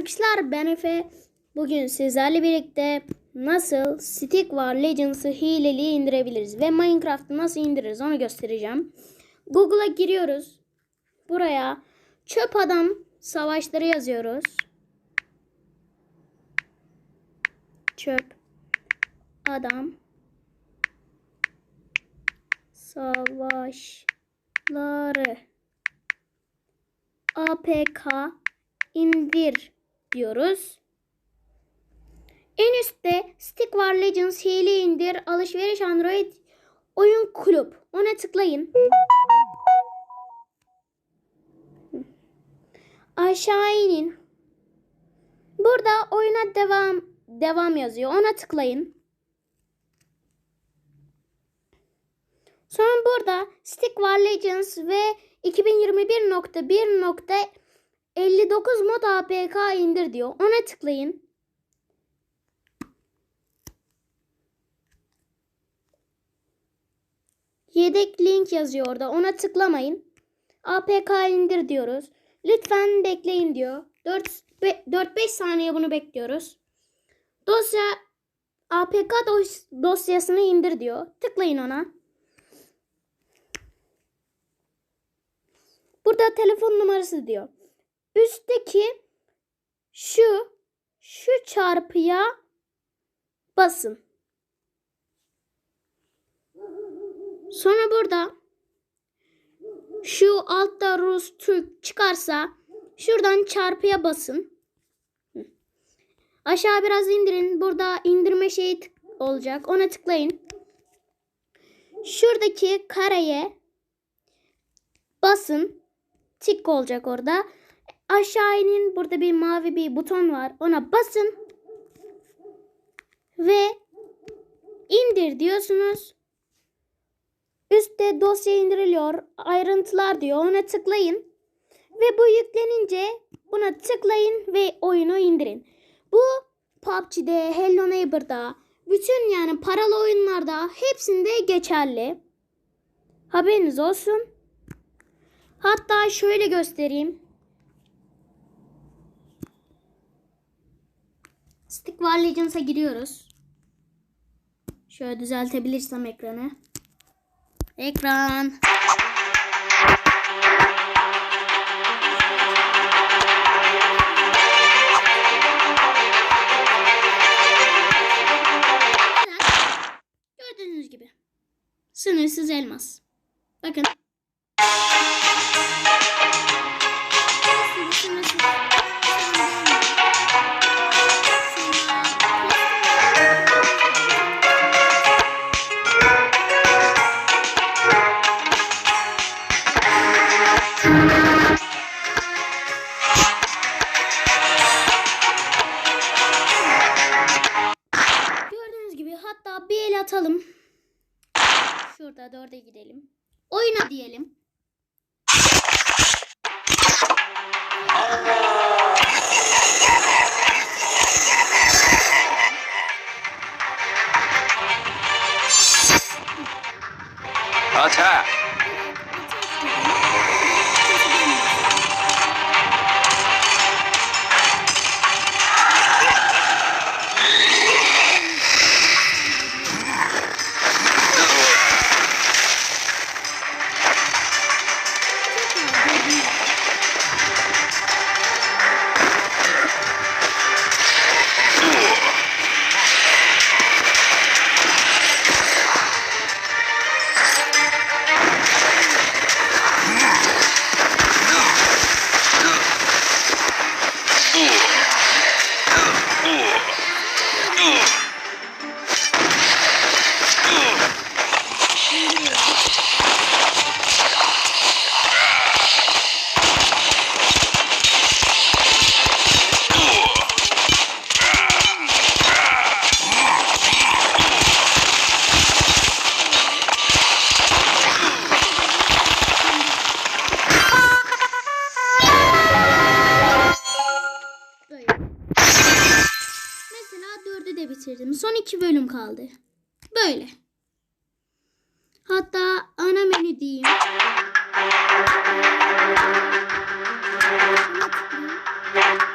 arkadaşlar ben Efe. Bugün sizlerle birlikte nasıl Stick War Legends'ı hileli indirebiliriz ve Minecraft'ı nasıl indiririz onu göstereceğim. Google'a giriyoruz. Buraya çöp adam savaşları yazıyoruz. Çöp adam savaşları APK indir diyoruz. En üstte Stick War Legends hile indir alışveriş Android oyun kulüp. Ona tıklayın. Aşağı inin. Burada oyuna devam devam yazıyor. Ona tıklayın. Sonra burada Stick War Legends ve 2021.1.59 mod APK indir diyor. Ona tıklayın. Yedek link yazıyor orada. Ona tıklamayın. APK indir diyoruz. Lütfen bekleyin diyor. 4-5 saniye bunu bekliyoruz. Dosya APK dos- dosyasını indir diyor. Tıklayın ona. Burada telefon numarası diyor. Üstteki şu şu çarpıya basın. Sonra burada şu altta Rus Türk çıkarsa şuradan çarpıya basın. Aşağı biraz indirin. Burada indirme şeyi olacak. Ona tıklayın. Şuradaki kareye basın. Tik olacak orada. Aşağı inin. Burada bir mavi bir buton var. Ona basın. Ve indir diyorsunuz. Üstte dosya indiriliyor. Ayrıntılar diyor. Ona tıklayın. Ve bu yüklenince buna tıklayın ve oyunu indirin. Bu PUBG'de, Hello Neighbor'da, bütün yani paralı oyunlarda hepsinde geçerli. Haberiniz olsun. Hatta şöyle göstereyim. Stick Legends'a giriyoruz. Şöyle düzeltebilirsem ekranı. Ekran. Gördüğünüz gibi. Sınırsız elmas. Bakın. Atalım. Şurada dörde gidelim. Oyna diyelim. Attack! Bitirdim. Son iki bölüm kaldı. Böyle. Hatta ana menü diyeyim. Turnuva